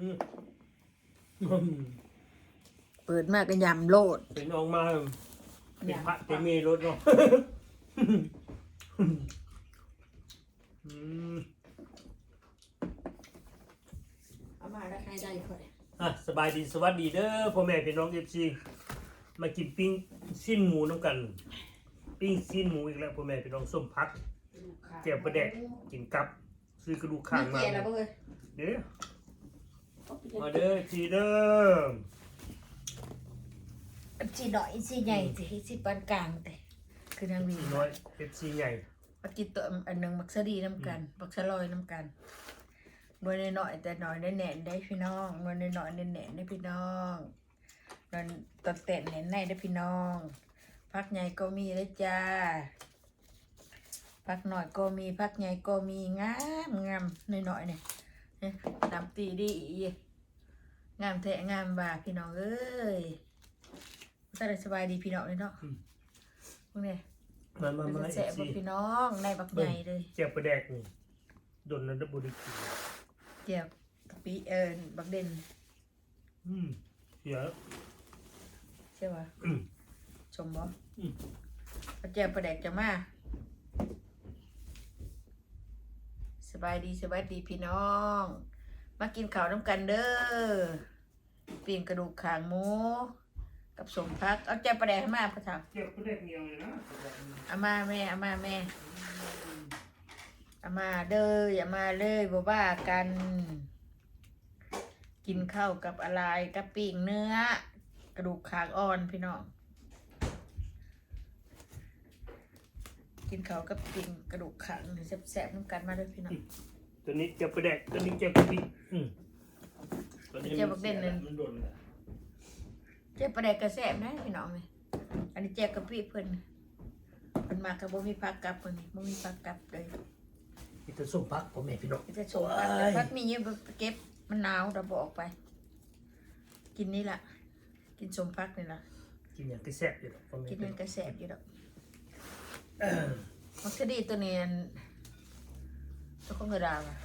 อืมเปิดมากก็ยำโลดเป็นออกมาเป็นพระเตมีรถเนาะอืมเอามาแล้วใครได้ค่อยอะสบายดีสวัสดีเด้อพ่อแม่พี่น้องเอฟซีมากินปิ้งสิ้นหมูน้ำกัน ปิ้งสิ้นหมูอีกแล้วพ่อแม่พี่น้องส้มพักเจียวประแดกกินกับ ซื้อกระดูกข้างมาเจียแล้วเว้ยเด้อ มาเด้อทีเด้อจีหน่อยจีใหญ่จีจีปานกลางแต่คือนางวีน้อยเอฟซีใหญ่ปกินตัวอันหนึ่งมักสดีน้ำกันมักสลอยน้ำกันหน่วยน้อยๆแต่หน่อยได้แหน่นได้พี่น้องหน่วยน้อยๆได้แหน่นได้พี่น้องหน่วยตอนเต็นแหน่นในได้พี่น้องพักใหญ่ก็มีได้จ้าพักหน่อยก็มีพักใหญ่ก็มีงามงามน้อยๆเนี่ยเนี่ยน้ำตีดี งามแท้งามว่าพี่น้องเอ้ยสบายสบายดีพี่น้องเลยเนาะพวกเนี้ยมามามาจะเอแสบฟซีบ่พี่น้องในบักใหญ่เลยเจียวประแดกนี่ดนนันทบุรีกินเจียวกะปิเอิญบักเด่นอืมเสียใช่ป่ะอืมชมบ่อืมพระเจียวประแดกจะมา สบายดีสบายดีพี่น้อง มากินข้าวน้ำกันเด้อปิ้งกระดูกขางหมู กับสมพัก เอาเจียวประแดกให้มาพระเจ้าเจียวประแดกเหนียวเลยนะเอามาแม่เอามาแม่เอามาเด้ออย่ามาเลยบ่ว่ากัน กินข้าวกับอะไรกับปิ้งเนื้อ กระดูกขางอ่อนพี่น้อง กินข้าวกับปิ้งกระดูกขางแซ่บๆน้ำกันมาด้วยพี่น้องตัวนี้เจียวประแดกตัวนี้เจียวกะปิอืมตัวนี้เจียวบักเด่นเลยมันโดนแล้วเจ๊ประเดกกระแซ่บนะพี่น้องเลยอันนี้เจ๊กะปิเพิ่นเพิ่นมากับบ่มีผักกลับเพิ่นบ่มีผักกลับเลยนี่จะส้มพักพ่อแม่พี่น้องมีแต่โฉมผักแต่ผักมีเยอะไปเก็บมันหนาวเราบอกไป กินนี่ล่ะ กินสมพักนี่ล่ะกินอย่างที่แซ่บอยู่หรอกพ่อแม่กินพี่มัน้นองกระแสบอยู่ดอก มักจะดีตัวนี้อันตัวของกระดาษอะ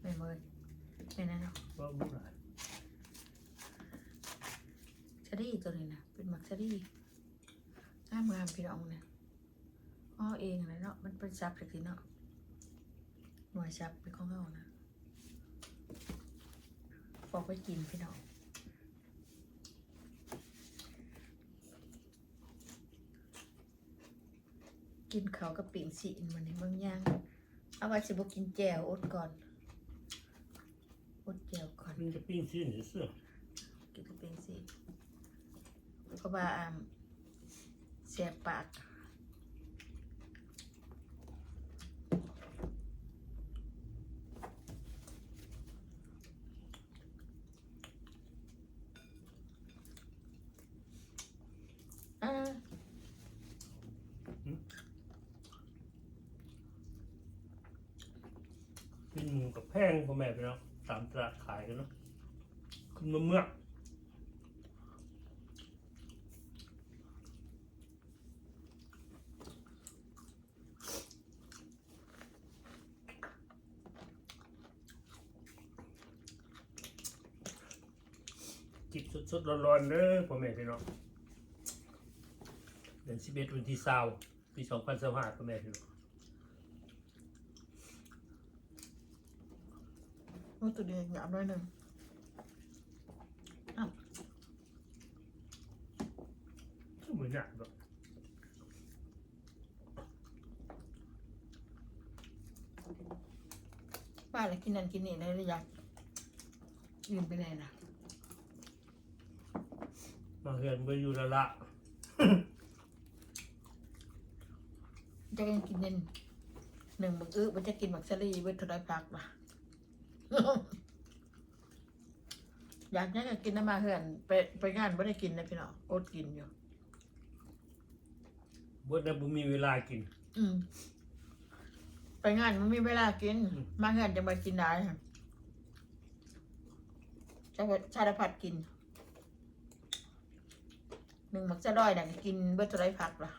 ไม่เมื่อยไม่นั่นเนาะว่ารีตัวนี้นะเป็นมักชะดีงามงามพี่น้องเนี่ยอ้อเองนะเนาะมันเป็นซับจากที่เนาะหน่วยซับเป็นของเรานะบอกไปกินพี่น้อง กินเขาวกับปิ่งสีนวันนี้บางอย่าง เอาไว้สิบกินแจวอดก่อน อดแจวก่อนมันจะปิ้งชิ้นหรือเสื้อกินกับปิ่งสีเพราะว่าอ่าเสียบปาก อ่า ปิ้งหมูกับแพงพ่อแม่พี่น้องตามตลาดขายกันเนาะคุณมะเมื่อจิบสดๆร้อนๆเด้อพ่อแม่พี่น้องเดือนสิบเอ็ดวันที่เศร้าปีสองพันสิบห้าพ่อแม่พี่น้อง โอ้ตัวเดียวหยาบหน่อยหนึ่งอ้าวเหมือนหนักแบบป้าเลยกินนั่นกินนี่ได้หรือยังลืมไปไหนนะมาเฮือนไปอยู่และละจะกินกินเน้นหนึ่งบักอื้อมันจะกินบักซะลีเวทเท่าไรพักล่ะ อยากเนี่ยก็กินน้ำมาเหือน ไปไปงานไม่ได้กินนะพี่น้องอดกินอยู่ บดนะบุมีเวลากิน อืม ไปงานมันมีเวลากิน อืม มาเหือนจะมากินได้ค่ะชาชาดพัดกิน หนึ่งมักจะด้อยนะก็กินเบิดเท่าไรพักล่ะ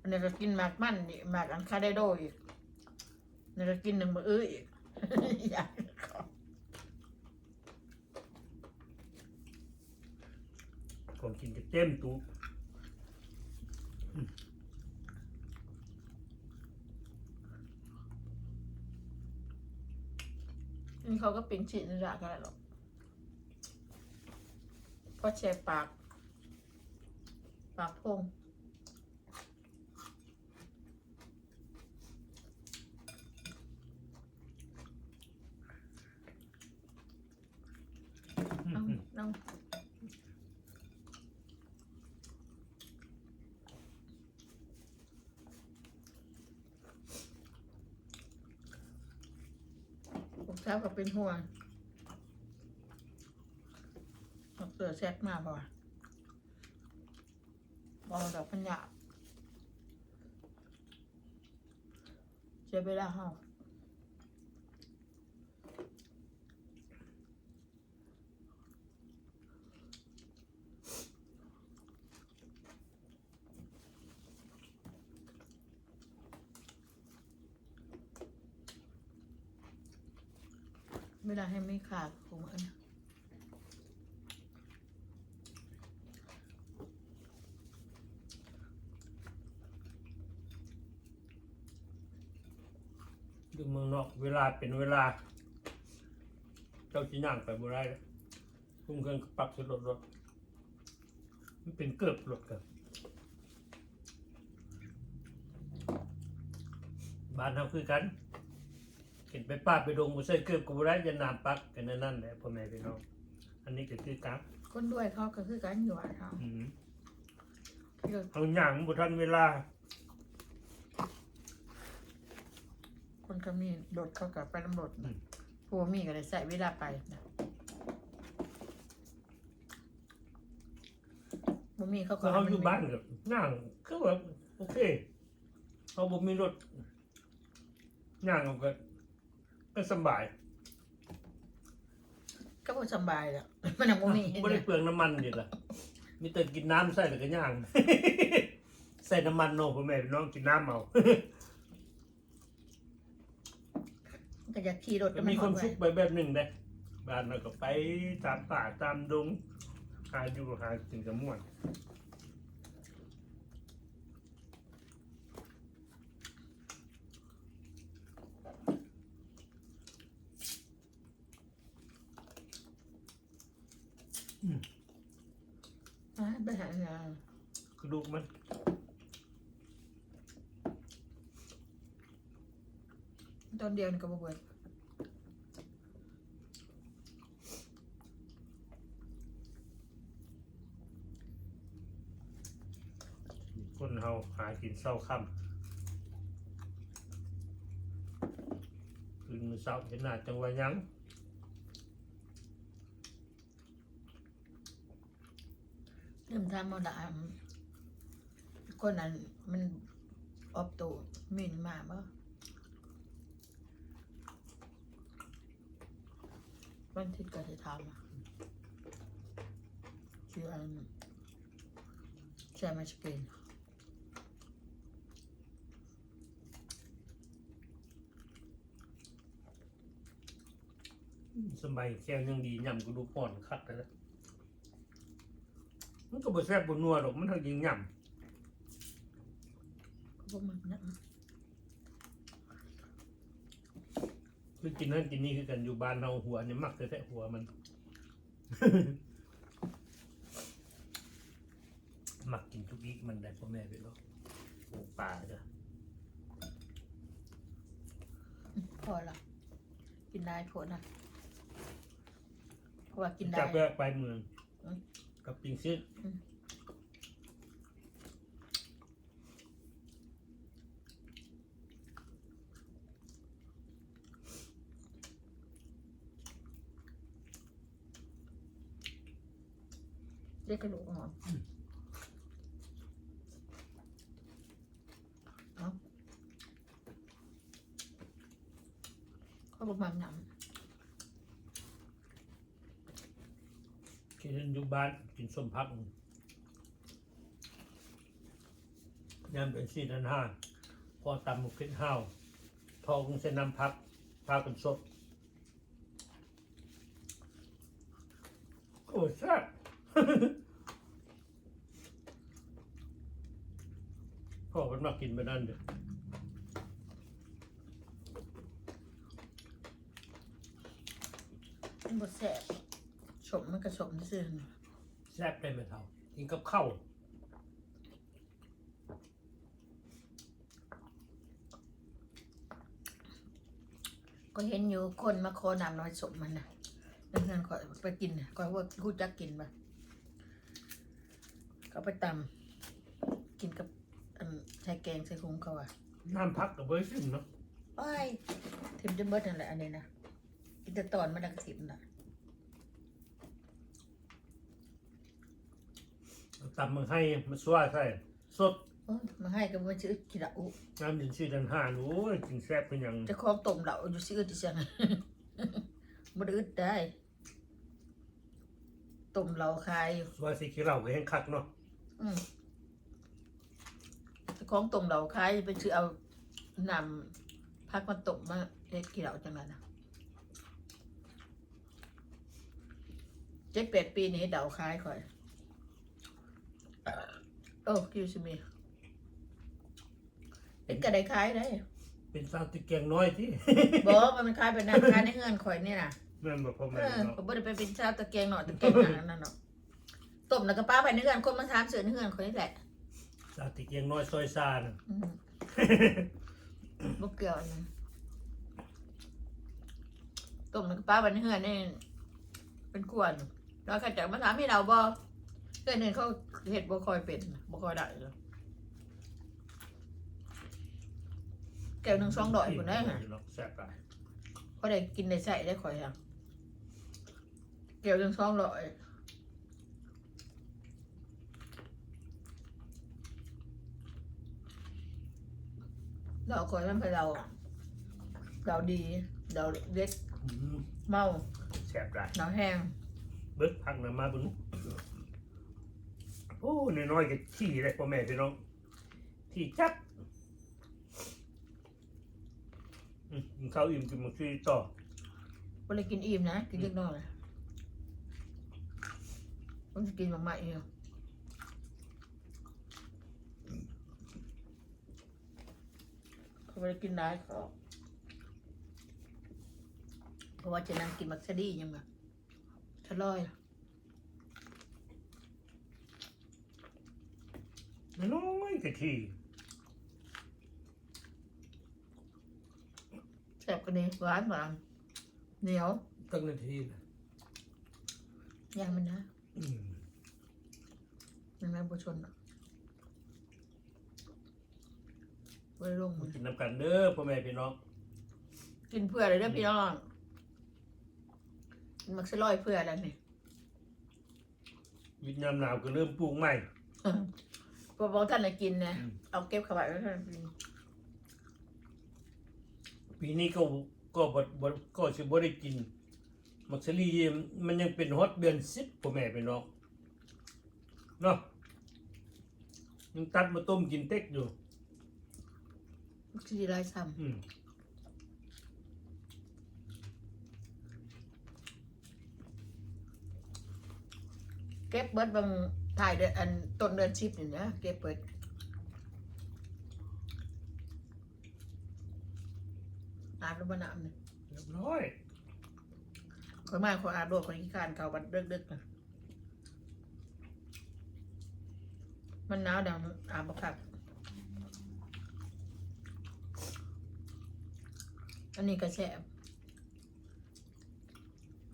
อันนี้ก็กินหมากมันอีกหมากอันคาไดโดอีกอันนี้ก็กินหนึ่งบักอื้ออีก กของกินจะเต็มตู้นี่เขาก็เป็นชิ้นระกันหรอกพราแชร์ปาก ปากพง เป็นห่วงเอาเสือแซกมาบ่วะบอดอกพันหยาบเสียเวลาห้อง เวลาให้ไม่ขาดผมอันนะอยู่เมืองนอกเวลาเป็นเวลา เจ้าจีน่างไปบ่ได้แล้วพุ่งเครื่องปรับสรถรถมันเป็นเกือบรถกันบ้านเราคือกัน เห็นไปป้าไปดงบ่ใส่เกือบก็บ่ได้จะนามปักกันนั่นนั่นแหละพ่อแม่พี่น้อง อันนี้ก็คือกันคนด้วยเขาก็คือกันอยู่อะเขาอืมที่เราเอาหยังบ่ทันเวลา คนก็มีรถเขากับไปตำรวจผัวมีก็เลยใส่เวลาไปนะบ่มีเขาก็ก็เขาอยู่บ้านกับย่างก็แบบโอเคเขาบ่มีรถย่างเอาก็ ก็สำบายก็บ่สำบายแล้วมันยังบ่มีไม่ได้เปลืองน้ำมันดิล่ะมีแต่กินน้ำใส่แล้วก็ย่าง ใส่น้ำมันโน่พ่อแม่พี่น้องกินน้ำเอาก็อยากขี่รถก็มีความไสุขไปแบบหนึ่งเด้บ้านเราก็ไปตามป่าตามดงหาอยู่หากินกับม่วน ว้ ไปหางานกระดูกมันตอนเดียวนี่ก็บ่เบิดคนเฮาหากินเศร้าค่ำคืนมื้อเช้าเห็นหน้าจังว่ายัง เริ่มทำมาดามคนนั้นมันออบตัวมีนมาบ่วันที่ก็จะทำอะชื่ออันใช่ไหมสกินสมัยแค่ยังดีย่ำกระดูกอ่อนคัดเลยนะ มันก็บ่แซ่บบ่นัวดอกมันเท่ายิงย่พวกมันนะำคือกินนั่นกินนี่คือกันอยู่บ้านเราหัวเนี่ยมักแต่แต่หัวมัน มักกินทุกอีกมันได้พ่อแม่ไปหรอกปลาจ้ะพอละกินได้ผลนะเพราะว่ากินได้จากแวะไปเมืองอืม กับปิงซิดอืม ได้กระดูกอ่อนเอาเขาบอกมันหนัง ที่กินอยู่บ้านกินส้มพักยำเป็นสี่นันห้าพอตำหมกขึ้นห้าวพอกุ้งเส้นน้ำพักพาเป็นสดโอ้แซ่บพ่อมันมากินไปนั่นเด้อมันบ่แซ่บ สมมันกระสมซื่อแซ่บได้ไหมเท่ากินกับข้าวก็เห็นอยู่คนมาขอนำน้อยสมมันนะนั่นเงินขอยไปกินน่ะก็ว่ากูจักกินปะก็ไปตำกินกับอันใส่แกงใส่คุ้งเขาอะน้ำพักกับเบอร์ซิมเนาะโอ้ยทิมจะเบิดนั่นแหละอันนี้นะกินแต่ตอนมันดักสิบน่ะ ตำมาให้มาสวายใส่สดโอ้ยมาให้ก็มาชื่อกินละอุน้ำดินชื่อดันห้าโอ้ยกินแซ่บเป็นอย่างเจะคล้าของต้มเหล่าอยู่ซื้อที่เชียงบ่ได้อึดได้ต้มเหล่าขายอยู่สวายสีเขียวเราก็แห้งคักเนาะอืมเจ้าของต้มเหล่าขายไปซื้อเอานำพักมาต้มมาเฮ็ดกี่เหล่าจังนั้นนะเจ็ดแปดปีนี้เดาขายข่อย โอ้คิวซิมีเฮ็ดก็ได้ขายได้เป็นสาวติเกียงน้อยที่บอกมันขายเป็นน้ำขายในเงินข่อยนี่น่ะแม่นบอกพ่อเอแม่อเนาะผมบ่ได้ไปเป็นชาวตะเกียงหน่อยตะเกียงหนังนั่นเนาะต้มแล้วก็ป้าไปในเฮือนคนมาถามเสือในเฮือนคนนี้แหละสาวติเกียงน้อยซอยซานะอืมบ่เกี่ยวอันนั้นต้มแล้วก็ป้าไปในเฮือนนี่เป็นกวนแล้วก็จะมาถามให้เราบ่ เพื่อนนี่เขาเฮ็ดบ่ค่อยเป็นบ่ค่อยได้เลยแก้วหนึงสองดอยพุ่นได้ฮะเนาะแซ่บไปพอได้กินได้ใส่ได้ข่อยอะแก้วหนึงสองดอยเราคอยมันไปเรา เราดี เราเล็กอืมเมาแซ่บได้เราแห้งเบิดพักนะมาบุญ โอ้น้อยๆก็ขี้เลยพ่อแม่พี่น้องที่จับอืมกินข้าวอิ่มกินมาขี้ต่อบ่ได้กินอิ่มนะกินเล็กน้อยมันจะกินมากๆเองเขาไม่ได้กินได้เขาเพราะว่าจะนั่งกินมักซะดียังไงทะลอย น้อยๆก็ขี้แซ่บกันนี้หวานหวานเหนียวตั้งนาทีนะย่างมันนะอืมมันไม่บุชนอะไว้ลงมามันกินน้ำกันเด้อพ่อแม่พี่น้องกินเพื่ออะไรเด้อพี่น้องกินมักสลอยเพื่ออะไรนี่วิทยามหนาวก็เริ่มปลูกใหม่ พอบอกท่านเลยกินนะ อืม เอาเก็บเข้าไปไว้ท่านกินปีนี้ก็ก็บดบดก็สิบ่ได้กินมักซลีมันยังเป็นฮอตเดือนสิบพ่อแม่พี่น้องเนาะยังตัดมาต้มกินเต็กอยู่มักซีไรซ้อืมำเก็บเบิดบาง ถ่ายเดือนอันต้นเดือนชิปนี่นะเก็บเบิดอาบน้ำมันน้ำนี่เรียบร้อยคนมาคนอาบโดดคนขี้คร้านเขาบัดเดึกๆนะมันหนาวเดี๋ยวอาบบักคักอันนี้ก็แซ่บ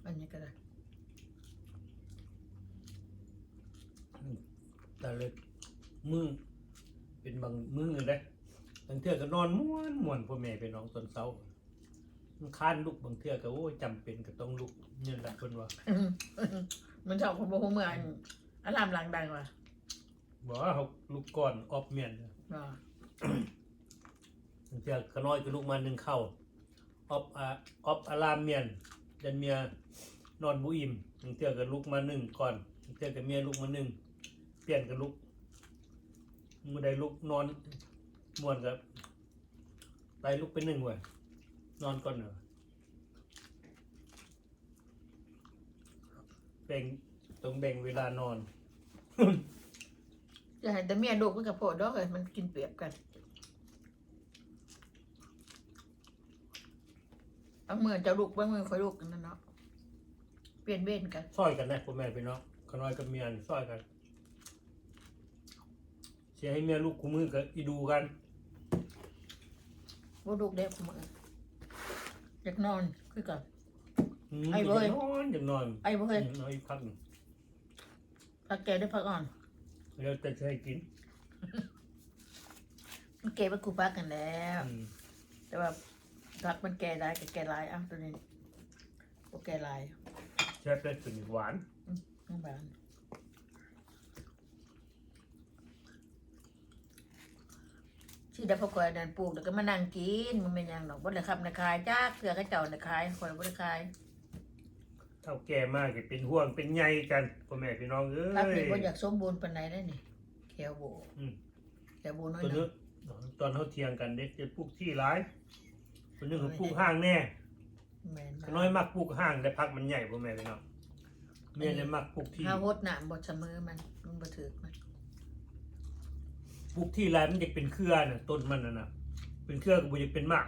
อันนี้ก็ได้ แต่เลยมือเป็นบางมือเลยบางเทื่อก็นอนม่วนม่วนพ่อแม่พี่น้องตอนเช้ามันค้านลุกบางเทื่อก็โอ้ยจำเป็นก็ต้องลุกนี่แหละเพิ่นว่ามันชอบคนโบหูเมืองอารามหลังดังว่ะบอกว่าเขาลุกก่อนออบเมียนบ่บางเทื่อขน้อยก็ลุกมาหนึ่งเข้าออบอะออบอารามเมียนยันเมียนอนบุอิ่มบางเทื่อก็ลุกมาหนึ่งก่อนบางเทื่อก็เมียลุกมาหนึ่ง เปลี่ยนกันลุกมือใดลุกนอนมวนกับไตลุกเป็นหนึ่งเว้ยนอนก่อนเหรอเบ่งต้องเบ่งเวลานอนจะให้แต่เมียดูกมันกับโพดดอกเลยมันกินเปรียบกันเอาเมื่อจะลุกบ้างเมื่อคอยลุกนั่นเนาะเปลี่ยนเวรกันซอยกันนะพ่อแม่พี่น้องขน้อยกับเมียนซอยกัน สียให้เมียลูกคู่มือกับอีดูกันว่าลูกเด็กมืออยากนอนคือกับอืมไอ้เว้ยอย่างนอนอย่างนอนไอ้บ่เคยอืมเอาอีกพักหนึ่งพักแกได้พักอ่อนแล้วแต่จะให้กินมันแกไปกูปักกันแล้ว อืมแต่ว่าพักมันแก่ได้กับแก่ลายอะตัวนี้โอแก่ลายแซ่บได้ถึงหวาน น้ำบาน ที่ได้พอกอยเดินปลูกแล้วก็มานั่งกินมันเป็นหยังหรอกบ่ได้ขับนะขายจ้าเกลือก็เจ้านะขายคอยบ่ได้ขายเท่าแก่มากก็เป็นห่วงเป็นใยกันพ่อแม่พี่น้องเอ้พักยนี่บ่อยากสมบูรณ์ปานใดได้นี่แขวโบอืม แขวโบน้อยตัวหนึนึงกตอนเขาเทียงกันเด็กจะปลูกที่ร้ายตัวนึงเขาปลูกห้างแน่แม่นขน้อยมักปลูกห้างแต่พักมันใหญ่พ่อแม่พี่น้องเมียเลยมักปลูกที่ ถ้าหดน้ำบ่เสมอมันมันบ่ถึกมัน ปลูกที่ร้ายมันจะเป็นเครือน่ะต้นมันน่ะนะเป็นเครือก็บ่จะเป็นมาก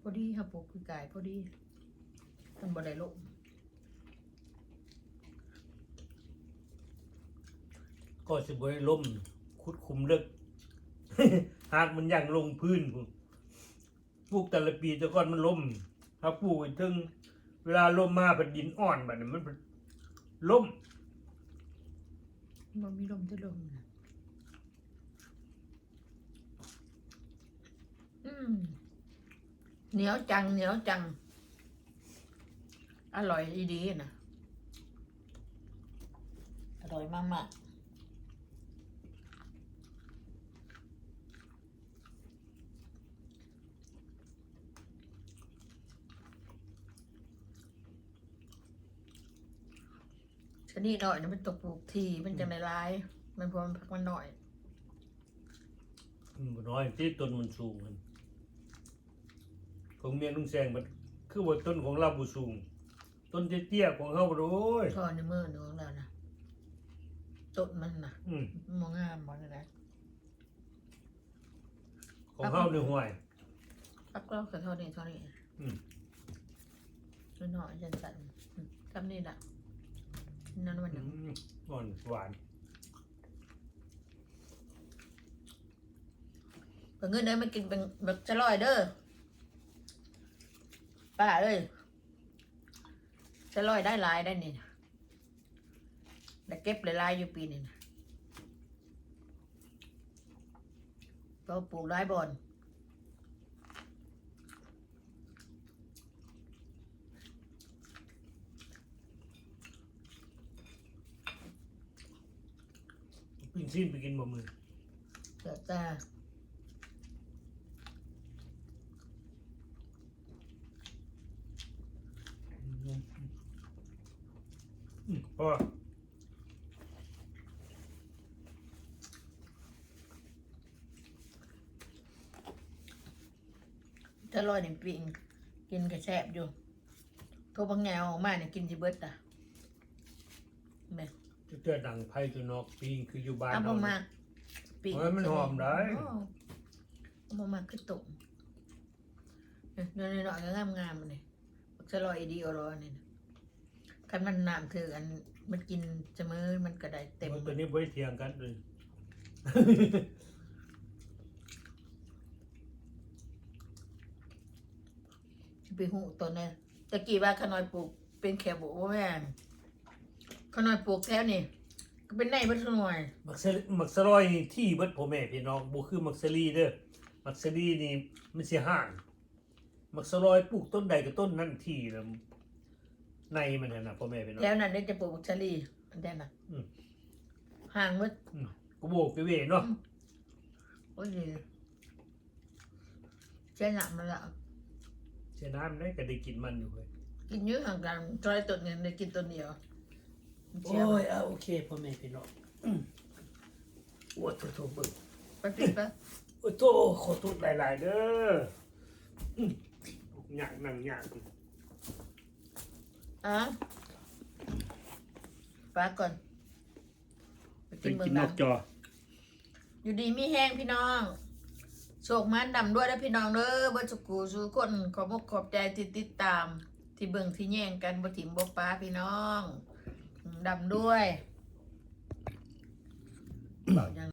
พอดีครับปลูกคือกายพอดีมันบ่ได้ลงก็สิบ่ได้ล่มคุดคุมเลิกหากมันยังลงพื้นพุ่นปลูกแต่ละปีแต่ก่อนมันล่มถ้าปลูกไว้ถึงเวลาลมมาแผ่นดินอ่อนบัดนี้มันล่ม มันมีลมจะลมนะอืม เหนียวจัง เหนียวจัง อร่อยดีๆนะอร่อยมากๆ นิดหน่อยนะมันตกปลูกทีมันจังในร้าย มันพอมันพักมันหน่อยอืมบ่น้อยที่ต้นมันสูงมันของเมียลุงแซงมันคือว่าต้นของเราบ่สูง ต้นเตี้ยๆของเฮาบ่โอ้ย ทอในมือหนูของเรานะต้นมันนะอืมมันมองงามมองอะไรของเฮาในห้วย ปักเรากับเท่านี้เท่านี้อืมนิดหน่อยจันสันอืมทำนี่แหละ นั่นมันอืน่ะมอ่อนหวานเปิดเงินเด้อไม่กินเป็นแบบจะลอยเด้อป้าเอ้ยจะลอยได้หลายได้นี่นะแต่เก็บหลายๆอยู่ปีนี่นะก็ปลูกหลายบอน ปิ้งซีนไปกินบ่มื้อเดี๋ยวจะอืมอืมพอจะลอยนี่ปิงกินกระแซบอยู่โทรบังแงวออกมาเนี่ยกินที่เบิดอะแม่จะ เจอดังไผตัวนอกปิ้งคืออยู่บ้านเอาเฮาบ่มาปิงเฮ้ยมันหอมได้อ๋อเอาบ่มาคือตุ่มเนี่ยเนื้อหน่อยๆก็งามงามๆเลยจะลอยดีอรอนี่นะคันมันน้ำถืออันมันกินเสมอมันก็ได้เต็มตัวนี้บ่ได้เถียงกันเลยไปหูตัวเนี่ยตะกี้ว่าขนอยปลูกเป็นแขบว่าแม่ นขนอยปลูกแถวนี่ก็เป็นในเบัดหน่วยมักสลิมักสลอยนี่ที่เบิดพ่อแม่พี่น้องบ่คือมักสลีเด้อมักสลีนี่มันสิห่างมักสลอยปลูกต้นใดก็ต้นนั้นที่แล้วในมันน่ะนะพ่อแม่พี่น้อง แถวนั้นได้จะปลูกบักชะลีอันแดนน่ะอืม ห่างมืดอืมกูโบกไปเวยเนาะโอ้ยดีใช้หนักมาแล้วเสียน้ำได้ก็ได้กินมันอยู่เว้ยกินเยอะห่างกันจอยตัวหนึ่งได้กินตัวเดียว โอ้ยอาโอเคพ่อแม่พี่น้องโอ้ตัวตัวเบิ่งปกติปะโอ้โตขอโทษหลายๆเด้อหยากนั่งหยากอะปลาก่อนไปกินเบิ่งนอกจอ อยู่ดีมีแห้งพี่น้องโชคมันดำด้วยนะพี่น้องเด้อบ่สุกูสู่คนขอบอกขอบใจที่ติดตาม ที่เบิ่งที่แย่งกันบ่ถิ่มบ่ป้าพี่น้อง ดำด้วยบอกยัง